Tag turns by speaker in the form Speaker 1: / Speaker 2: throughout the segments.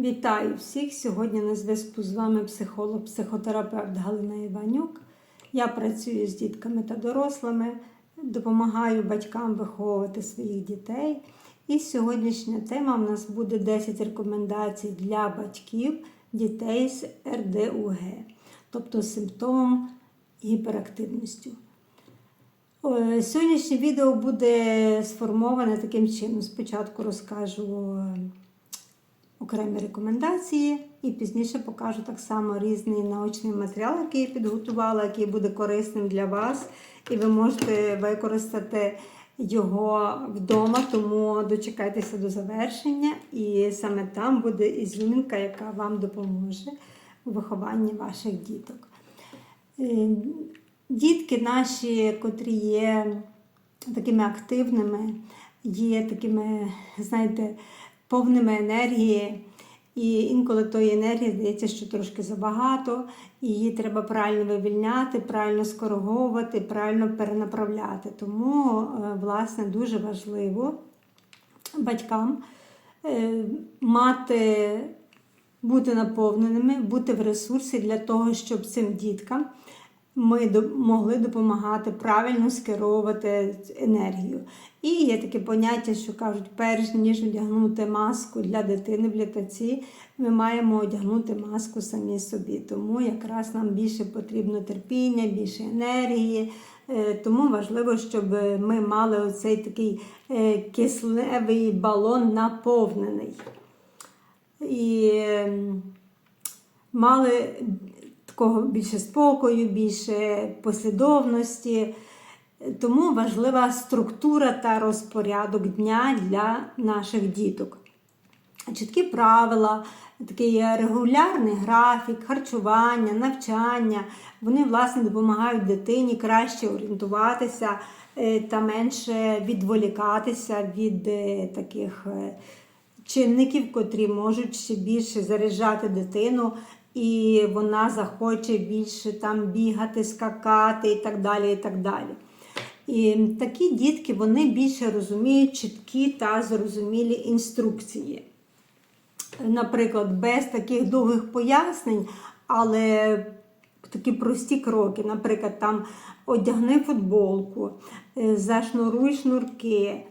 Speaker 1: Вітаю всіх! Сьогодні на зв'язку з вами психолог-психотерапевт Галина Іванюк. Я працюю з дітками та дорослими, допомагаю батькам виховувати своїх дітей. І сьогоднішня тема у нас буде 10 рекомендацій для батьків дітей з РДУГ, тобто симптомом гіперактивністю. Сьогоднішнє відео буде сформоване таким чином. Спочатку розкажу окремі рекомендації і пізніше покажу так само різний научний матеріал, який я підготувала, який буде корисним для вас. І ви можете використати його вдома, тому дочекайтеся до завершення, і саме там буде ізюмінка, яка вам допоможе у вихованні ваших діток. Е, Дітки наші, котрі є такими активними, є такими, знаєте, повними енергії, і інколи тої енергії здається, що трошки забагато, і її треба правильно вивільняти, правильно скориговувати, правильно перенаправляти. Тому, е, власне, дуже важливо батькам е, мати, бути наповненими, бути в ресурсі для того, щоб цим діткам ми могли допомагати правильно скеровувати енергію. І є таке поняття, що кажуть, перш ніж одягнути маску для дитини в літаці, ми маємо одягнути маску самі собі. Тому якраз нам більше потрібно терпіння, більше енергії. Е, Тому важливо, щоб ми мали оцей такий е, кисневий балон наповнений. І ем, мали такого більше спокою, більше послідовності. Тому важлива структура та розпорядок дня для наших діток. Чіткі правила, такий регулярний графік, харчування, навчання, вони власне допомагають дитині краще орієнтуватися е, та менше відволікатися від е, таких е, чинників, котрі можуть ще більше заряджати дитину, і вона захоче більше там бігати, скакати і так далі. І так далі. І такі дітки вони більше розуміють чіткі та зрозумілі інструкції. Наприклад, без таких довгих пояснень, але такі прості кроки. Наприклад, там одягни футболку, зашнуруй шнурки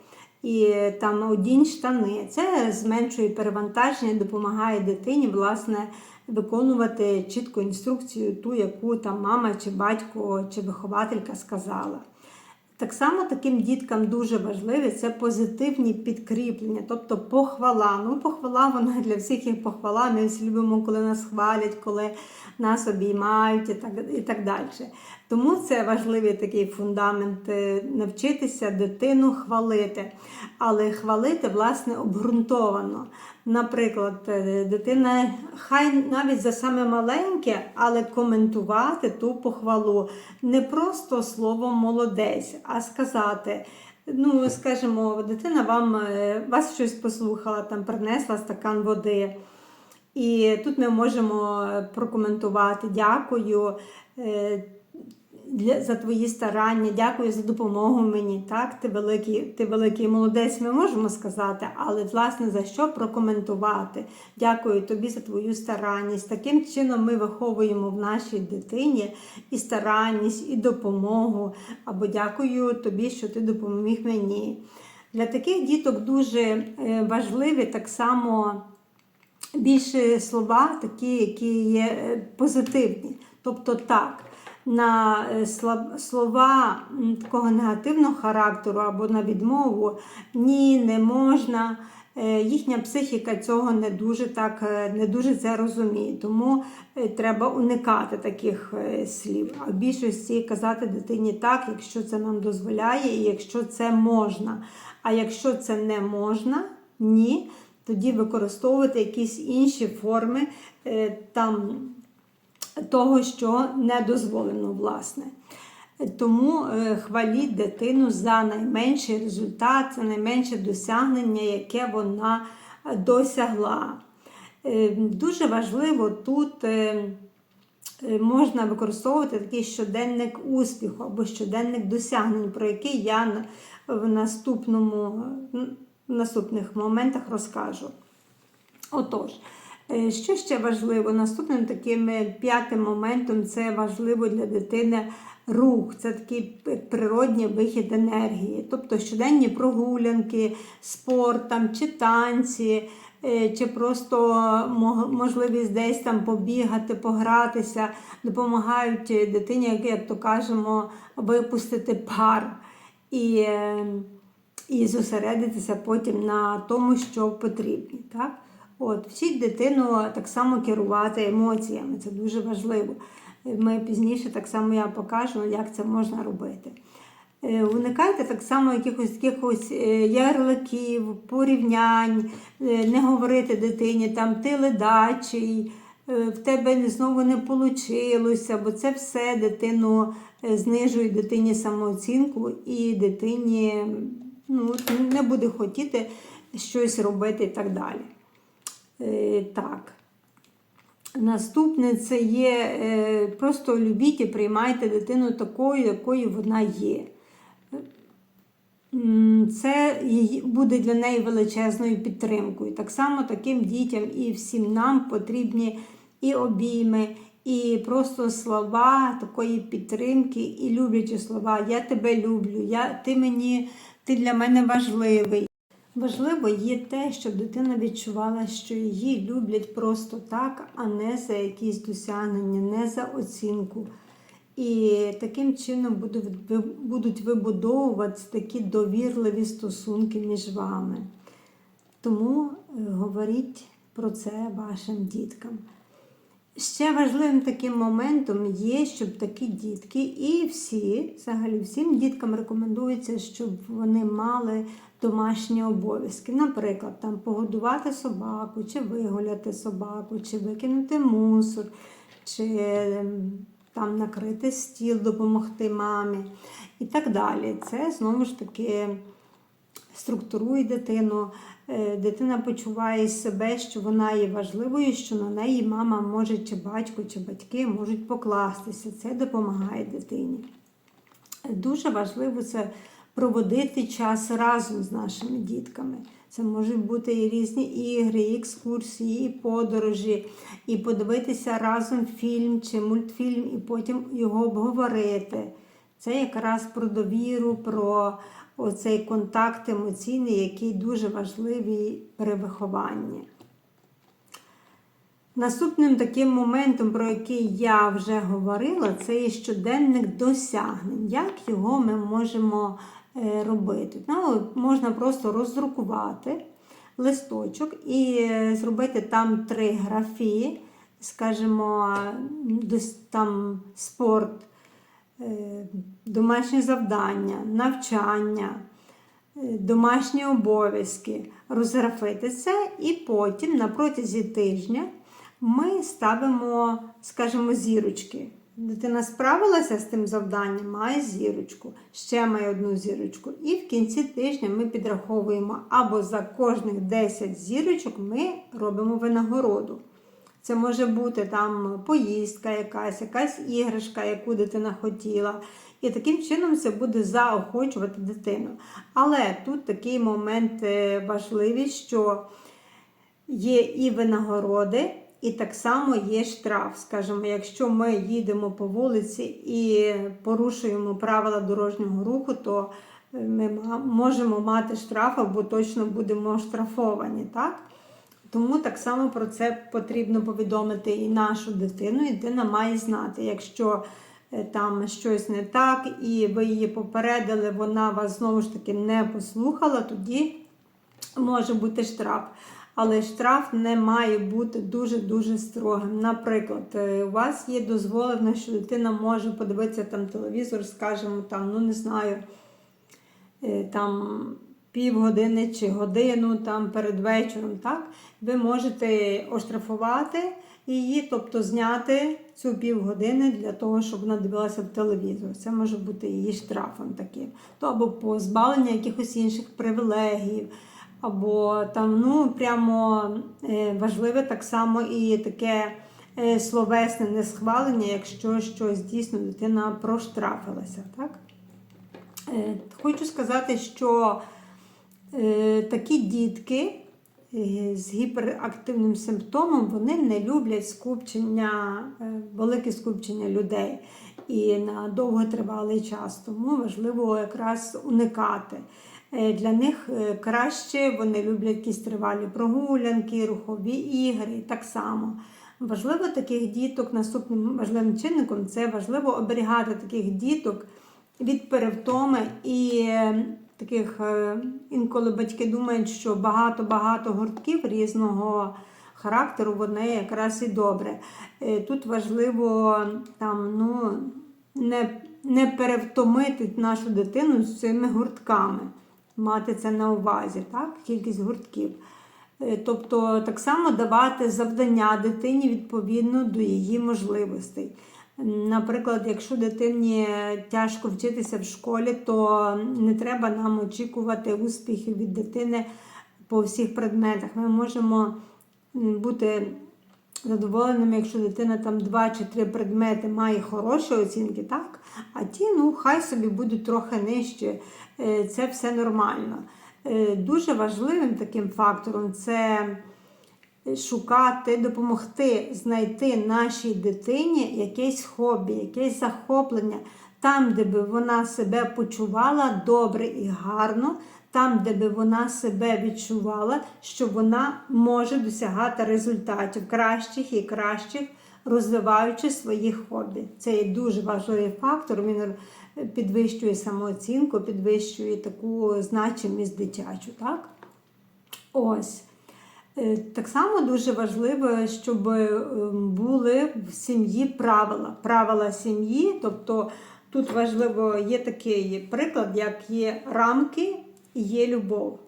Speaker 1: і там одінь штани. Це зменшує перевантаження, допомагає дитині власне виконувати чітку інструкцію, ту, яку там мама чи батько чи вихователька сказала. Так само таким діткам дуже важливі це позитивні підкріплення, тобто похвала. Ну, похвала, вона для всіх є похвала. Ми всі любимо, коли нас хвалять, коли нас обіймають і так, і так далі. Тому це важливий такий фундамент е, навчитися дитину хвалити, але хвалити, власне, обґрунтовано. Наприклад, е, дитина хай навіть за саме маленьке, але коментувати ту похвалу. Не просто словом молодець, а сказати. Ну, скажімо, дитина вам е, вас щось послухала, там принесла стакан води. І тут ми можемо прокоментувати дякую е, для, за твої старання, дякую за допомогу мені. Так, ти великий, ти великий молодець, ми можемо сказати, але власне за що прокоментувати? Дякую тобі за твою старанність. Таким чином ми виховуємо в нашій дитині і старанність, і допомогу. Або дякую тобі, що ти допоміг мені. Для таких діток дуже е, важливі так само більше слова, такі, які є е, позитивні. Тобто так, на е, слова такого негативного характеру або на відмову ні, не можна. Е, Їхня психіка цього не дуже так е, не дуже це розуміє, тому треба уникати таких слів. А в більшості казати дитині так, якщо це нам дозволяє, і якщо це можна. А якщо це не можна, ні, тоді використовувати якісь інші форми там, того, що не дозволено, власне. Тому е, хваліть дитину за найменший результат, за найменше досягнення, яке вона е, досягла. Е, Дуже важливо тут можна використовувати такий щоденник успіху або щоденник досягнень, про який я в наступному, в наступних моментах розкажу. Отож, Що ще важливо? Наступним таким е, п'ятим моментом це важливо для дитини рух. Це такий природній вихід енергії. Тобто щоденні прогулянки, спорт там, чи танці, е, чи просто можливість десь там побігати, погратися, допомагають е, дитині, як, то кажемо, випустити пар. І, е, і зосередитися потім на тому, що потрібно. Так? От, вчіть дитину так само керувати емоціями, це дуже важливо. Ми пізніше так само я покажу, як це можна робити. Е, Уникайте так само якихось якихось е, ярликів, порівнянь, е, не говорити дитині там ти ледачий, в тебе знову не вийшло, бо це все дитину знижує дитині самооцінку і дитині ну, не буде хотіти щось робити і так далі. Е, Так. Наступне це є е, просто любіть і приймайте дитину такою, якою вона є. Це буде для неї величезною підтримкою. Так само таким дітям і всім нам потрібні і обійми, і просто слова такої підтримки, і люблячі слова. Я тебе люблю, я, ти мені, ти для мене важливий. Важливо є те, щоб дитина відчувала, що її люблять просто так, а не за якісь досягнення, не за оцінку. І таким чином будуть, ви- вибудовуватися такі довірливі стосунки між вами. Тому е, говоріть про це вашим діткам. Ще важливим таким моментом є, щоб такі дітки і всі, взагалі всім діткам рекомендується, щоб вони мали домашні обов'язки. Наприклад, там погодувати собаку, чи вигуляти собаку, чи викинути мусор, чи ем, там накрити стіл, допомогти мамі і так далі. Це знову ж таки структурує дитину. Е, Дитина почуває себе, що вона є важливою, що на неї мама може, чи батько, чи батьки можуть покластися. Це допомагає дитині. Дуже важливо це проводити час разом з нашими дітками. Це можуть бути і різні ігри, і екскурсії, і подорожі, і подивитися разом фільм чи мультфільм, і потім його обговорити. Це якраз про довіру, про оцей контакт емоційний, який дуже важливий при вихованні. Наступним таким моментом, про який я вже говорила, це є щоденник досягнень. Як його ми можемо робити? Ну, можна просто роздрукувати листочок і е, зробити там три графії, скажімо, там спорт, е, домашні завдання, навчання, е, домашні обов'язки, розграфити це, і потім на протязі тижня ми ставимо, скажімо, зірочки. Дитина справилася з тим завданням, має зірочку, ще має одну зірочку. І в кінці тижня ми підраховуємо або за кожних 10 зірочок ми робимо винагороду. Це може бути там поїздка якась, якась іграшка, яку дитина хотіла. І таким чином це буде заохочувати дитину. Але тут такий момент е, важливий, що є і винагороди, і так само є штраф. Скажімо, якщо ми їдемо по вулиці і порушуємо правила дорожнього руху, то е, ми можемо мати штраф або точно будемо штрафовані. Так? Тому так само про це потрібно повідомити і нашу дитину, і дитина має знати, якщо е, там щось не так, і ви її попередили, вона вас знову ж таки не послухала, тоді може бути штраф. Але штраф не має бути дуже-дуже строгим. Наприклад, е, у вас є дозволено, що дитина може подивитися там телевізор, скажімо, там, ну не знаю, е, там півгодини чи годину там перед вечором, так? Ви можете оштрафувати її, тобто зняти цю півгодини для того, щоб вона дивилася в телевізор. Це може бути її штрафом таким. То або позбавлення якихось інших привілегій, або там, ну, прямо е, важливе так само і таке е, словесне несхвалення, якщо щось дійсно дитина проштрафилася. Так? Е, Хочу сказати, що такі дітки з гіперактивним симптомом, вони не люблять скупчення, велике скупчення людей і на довготривалий час. Тому важливо якраз уникати. Е, Для них е, краще вони люблять якісь тривалі прогулянки, рухові ігри так само. Важливо таких діток, наступним важливим чинником це важливо оберігати таких діток від перевтоми і е, таких інколи батьки думають, що багато-багато гуртків різного характеру вони якраз і добре. Тут важливо там, ну, не, не перевтомити нашу дитину з цими гуртками, мати це на увазі, так? кількість гуртків. Е, Тобто так само давати завдання дитині відповідно до її можливостей. Наприклад, якщо дитині тяжко вчитися в школі, то не треба нам очікувати успіхів від дитини по всіх предметах. Ми можемо бути задоволеними, якщо дитина там два чи три предмети має хороші оцінки, так? А ті, ну, хай собі будуть трохи нижче. Е, Це все нормально. Е, Дуже важливим таким фактором це шукати, допомогти знайти нашій дитині якесь хобі, якесь захоплення, там, де би вона себе почувала добре і гарно, там, де би вона себе відчувала, що вона може досягати результатів кращих і кращих, розвиваючи свої хобі. Це є дуже важливий фактор. Він підвищує самооцінку, підвищує таку значимість дитячу. Так? Ось. Е, Так само дуже важливо, щоб е, були в сім'ї правила. Правила сім'ї, тобто тут важливо є такий приклад, як є рамки є любов.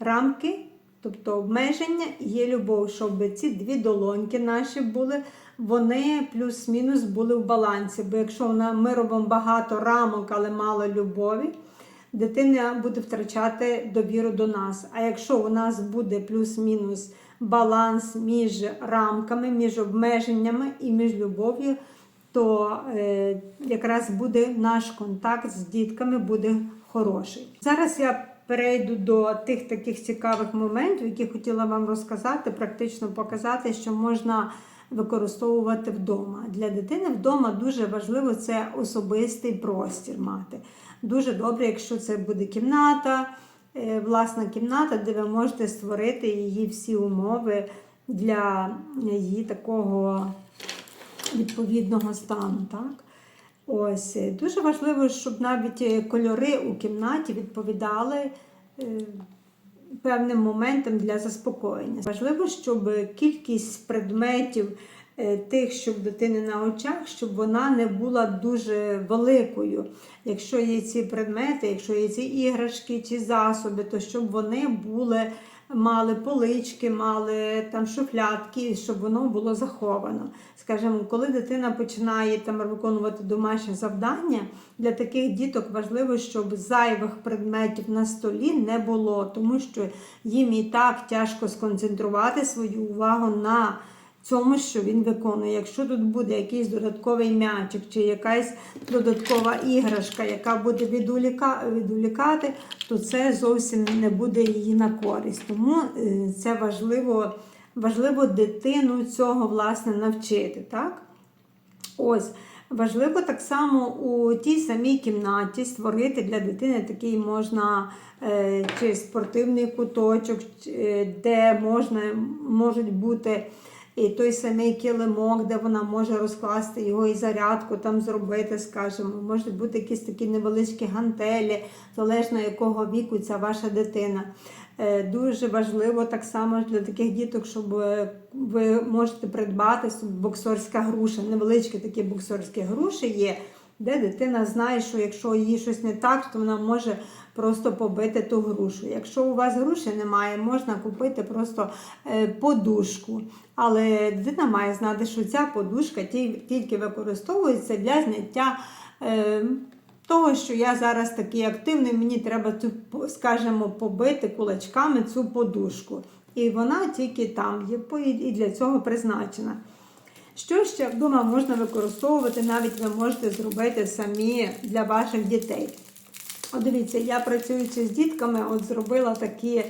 Speaker 1: Рамки, тобто обмеження є любов, щоб ці дві долоньки наші були, вони плюс-мінус були в балансі. Бо якщо ми робимо багато рамок, але мало любові, дитина буде втрачати довіру до нас. А якщо у нас буде плюс-мінус баланс між рамками, між обмеженнями і між любов'ю, то е, якраз буде наш контакт з дітками буде хороший. Зараз я перейду до тих таких цікавих моментів, які хотіла вам розказати, практично показати, що можна використовувати вдома. Для дитини вдома дуже важливо це особистий простір мати. Дуже добре, якщо це буде кімната, е, власна кімната, де ви можете створити її всі умови для її такого відповідного стану. Так? Ось дуже важливо, щоб навіть е, кольори у кімнаті відповідали е, певним моментам для заспокоєння. Важливо, щоб кількість предметів е, тих, що в дитини на очах, щоб вона не була дуже великою. Якщо є ці предмети, якщо є ці іграшки чи засоби, то щоб вони були. Мали полички, мали там шуфлятки, щоб воно було заховано. Скажімо, коли дитина починає там виконувати домашнє завдання, для таких діток важливо, щоб зайвих предметів на столі не було, тому що їм і так тяжко сконцентрувати свою увагу на цьому, що він виконує. Якщо тут буде якийсь додатковий м'ячик чи якась додаткова іграшка, яка буде відволікати, то це зовсім не буде її на користь. Тому е, це важливо, важливо дитину цього власне навчити. так? Ось. Важливо так само у тій самій кімнаті створити для дитини такий можна е, чи спортивний куточок, е, де можна, можуть бути і той самий килимок, де вона може розкласти його і зарядку там зробити, скажімо. Можуть бути якісь такі невеличкі гантелі, залежно якого віку ця ваша дитина. Е, Дуже важливо так само для таких діток, щоб е, ви можете придбати собі боксерська груша. Невеличкі такі боксерські груші є, де дитина знає, що якщо їй щось не так, то вона може просто побити ту грушу. Якщо у вас груші немає, можна купити просто е, подушку. Але дитина має знати, що ця подушка тільки використовується для зняття. е, того, що я зараз такий активний, мені треба скажімо, побити кулачками цю подушку. І вона тільки там є і для цього призначена. Що ще вдома можна використовувати, навіть ви можете зробити самі для ваших дітей. От дивіться, я працюючи з дітками, от зробила такі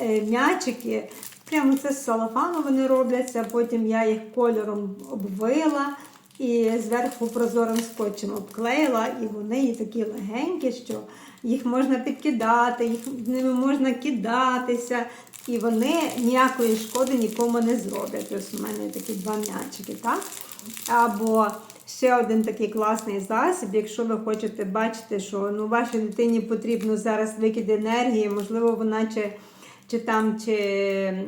Speaker 1: е, м'ячики Прямо це з салафану вони робляться, потім я їх кольором обвила і зверху прозорим скотчем обклеїла, і вони є такі легенькі, що їх можна підкидати, їх ними можна кидатися, і вони ніякої шкоди нікому не зроблять. Ось у мене такі два м'ячики, так? Або ще один такий класний засіб, якщо ви хочете бачити, що ну, вашій дитині потрібно зараз викид енергії, можливо, вона чи, чи там чи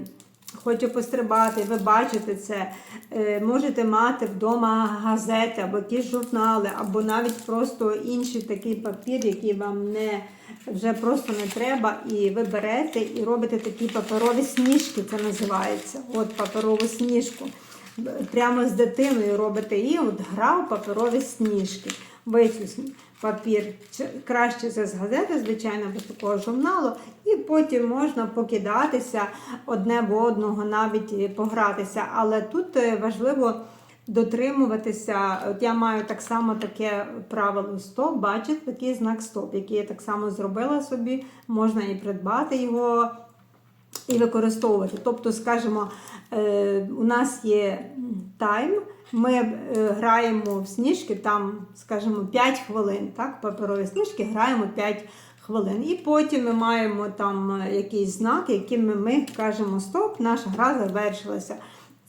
Speaker 1: хоче пострибати, ви бачите це, е, можете мати вдома газети або якісь журнали, або навіть просто інший такий папір, який вам не вже просто не треба, і ви берете і робите такі паперові сніжки, це називається. От паперову сніжку. Прямо з дитиною робите і от гра у паперові сніжки. Висусні папір. Краще це з газети, звичайно, без такого журналу. І потім можна покидатися одне в одного, навіть погратися. Але тут е, важливо дотримуватися. От я маю так само таке правило стоп, бачите, такий знак стоп, який я так само зробила собі. Можна і придбати його і використовувати. Тобто, скажімо, е, у нас є тайм, ми е, граємо в сніжки там, скажімо, 5 хвилин. Так, паперові сніжки граємо 5 хвилин. І потім ми маємо там е, якийсь знак, яким ми, кажемо стоп, наша гра завершилася.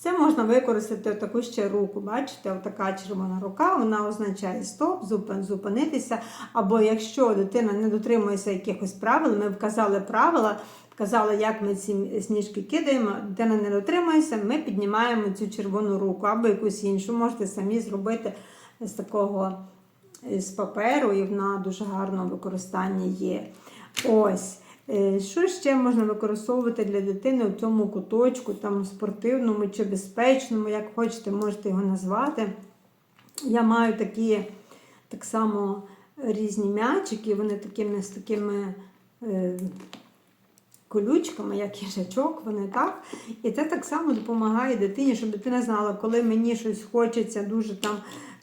Speaker 1: Це можна використати таку ще руку. Бачите, така червона рука, вона означає стоп, зупин, зупинитися. Або якщо дитина не дотримується якихось правил, ми вказали правила, вказали, як ми ці сніжки кидаємо, дитина не дотримується, ми піднімаємо цю червону руку або якусь іншу. Можете самі зробити з такого з паперу, і вона дуже гарно в використанні є. Ось. Е, Що ще можна використовувати для дитини у цьому куточку, там спортивному чи безпечному, як хочете, можете його назвати. Я маю такі так само різні м'ячики, вони такими з такими е, колючками, як їжачок, вони так. І це так само допомагає дитині, щоб дитина знала, коли мені щось хочеться дуже там.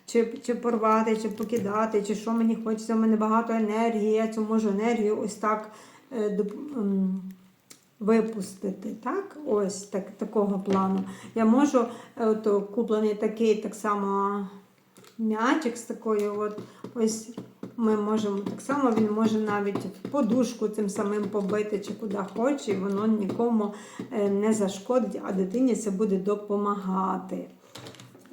Speaker 1: Чи, чи порвати, чи покидати, чи що мені хочеться, у мене багато енергії, я цю можу енергію ось так е, доп- м, випустити. Так? Ось так, такого плану. Я можу, е, куплений такий так само м'ячик з такою, от, ось ми можемо так само, він може навіть подушку цим самим побити, чи куди хоче, і воно нікому е, не зашкодить, а дитині це буде допомагати.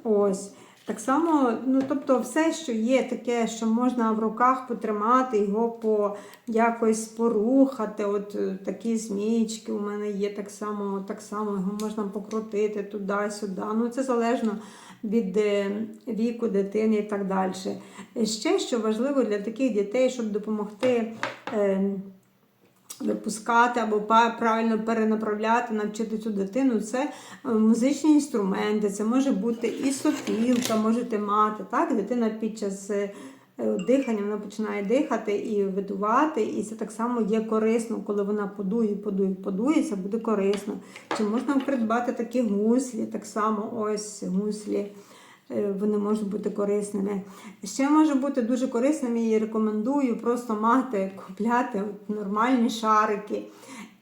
Speaker 1: Ось. Так само, ну тобто, все, що є таке, що можна в руках потримати, його по якось порухати. От е, такі змійчики у мене є так само, так само його можна покрутити туди-сюди. Ну, це залежно від е, віку дитини і так далі. Ще що важливо для таких дітей, щоб допомогти. Е, випускати або правильно перенаправляти, навчити цю дитину, це е, музичні інструменти, це може бути і сопілка, можете мати. Так? Дитина під час дихання вона починає дихати і видувати, і це так само є корисно, коли вона подує, подує, подує, це буде корисно. Чи можна придбати такі гуслі, так само ось гуслі. Е, Вони можуть бути корисними. Ще може бути дуже корисним і рекомендую просто мати, купляти нормальні шарики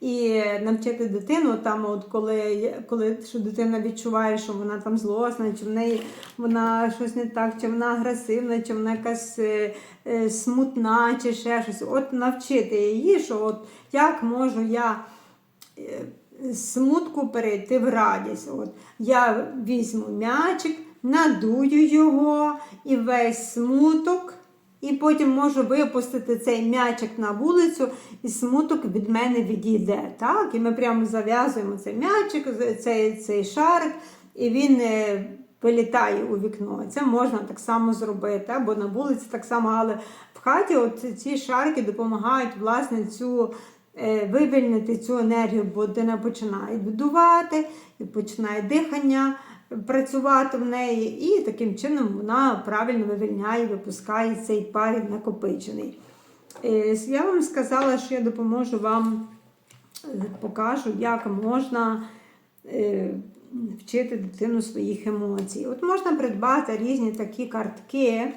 Speaker 1: і навчити дитину, там, от коли, коли що дитина відчуває, що вона там злосна, чи в неї вона щось не так, чи вона агресивна, чи вона якась е, е, смутна, чи ще щось. От навчити її, що от як можу я е, смутку перейти в радість. От я візьму м'ячик, надую його і весь смуток, і потім можу випустити цей м'ячик на вулицю, і смуток від мене відійде. Так? І ми прямо зав'язуємо цей м'ячик, цей, цей шарик, і він е, вилітає у вікно. Це можна так само зробити, або на вулиці так само, але в хаті от ці шарики допомагають власне цю е, вивільнити цю енергію, бо дитина починає видувати, і починає дихання працювати в неї, і таким чином вона правильно вивільняє, випускає цей пар накопичений. Е, Я вам сказала, що я допоможу вам, е, покажу, як можна е, вчити дитину своїх емоцій. От можна придбати різні такі картки.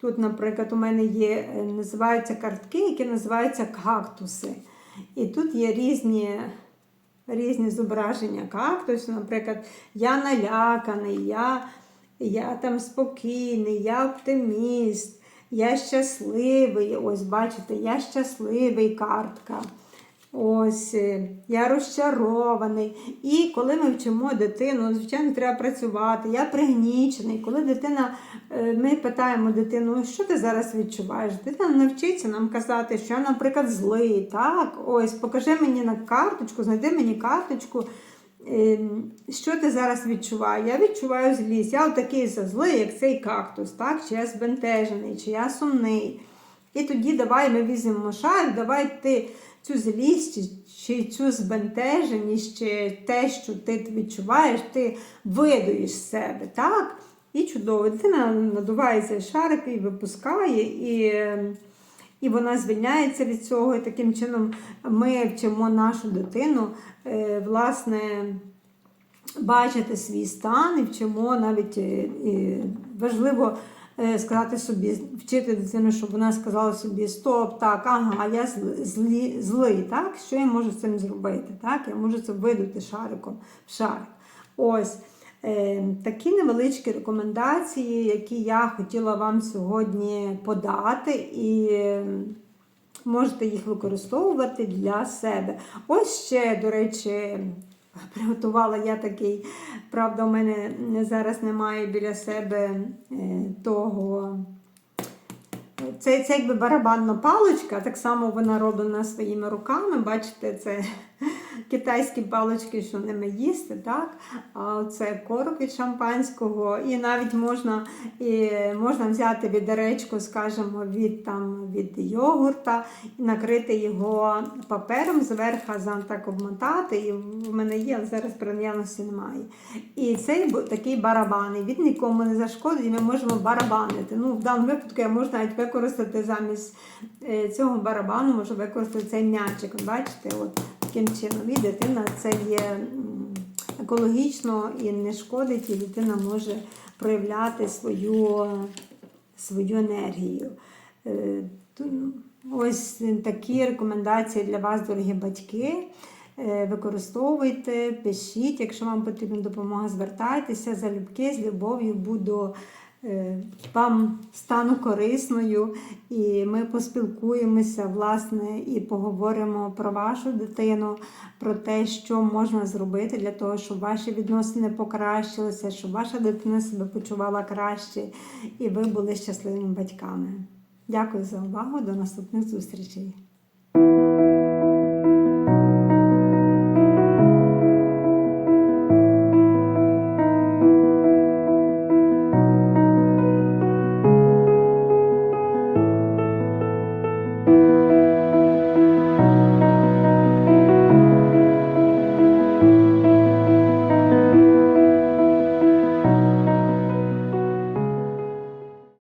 Speaker 1: Тут, наприклад, у мене є, називаються картки, які називаються кактуси. І тут є різні різні зображення кактусу. Наприклад, я наляканий, я, я там спокійний, я оптиміст, я щасливий. Ось, бачите, я щасливий картка. Ось е, я розчарований. І коли ми вчимо дитину, звичайно, треба працювати. Я пригнічений. Коли дитина, е, ми питаємо дитину, що ти зараз відчуваєш? Дитина навчиться нам казати, що я, наприклад, злий. Так, ось, покажи мені на карточку, знайди мені карточку. е, Що ти зараз відчуваєш? Я відчуваю злість. Я отакий злий, як цей кактус, так? Чи я збентежений, чи я сумний. І тоді давай ми візьмемо шар, давай ти цю злість, чи- цю збентеженість, чи те, що ти відчуваєш, ти видуєш з себе, так? І чудово. Дитина надуває цей шарик і випускає, і, і вона звільняється від цього. І таким чином ми вчимо нашу дитину, е, власне, бачити свій стан і вчимо навіть е, е, важливо сказати собі, вчити дитину, щоб вона сказала собі стоп, так, ага, я злі, злий, так? Що я можу з цим зробити? Так? Я можу це видати шариком в шарик. Ось. Е, Такі невеличкі рекомендації, які я хотіла вам сьогодні подати, і е, можете їх використовувати для себе. Ось ще, до речі, приготувала я такий, правда, у мене зараз немає біля себе е, того. Це, це якби барабанна паличка, так само вона роблена своїми руками. Бачите, це китайські палички, що ними їсти, так? А це корок від шампанського. І навіть можна, і можна взяти відеречко, скажімо, від, там, від йогурта і накрити його папером зверху, так обмотати. І в мене є, але зараз при немає. І цей такий барабан, і він нікому не зашкодить, і ми можемо барабанити. Ну, в даному випадку я можу навіть використати замість е, цього барабану, можу використати цей м'ячик. Бачите, от таким чином. І дитина це є екологічно і не шкодить, і дитина може проявляти свою, свою енергію. Е, Ось такі рекомендації для вас, дорогі батьки. Е, Використовуйте, пишіть, якщо вам потрібна допомога, звертайтеся залюбки, з любов'ю буду вам стану корисною, і ми поспілкуємося, власне, і поговоримо про вашу дитину, про те, що можна зробити для того, щоб ваші відносини покращилися, щоб ваша дитина себе почувала краще і ви були щасливими батьками. Дякую за увагу. До наступних зустрічей.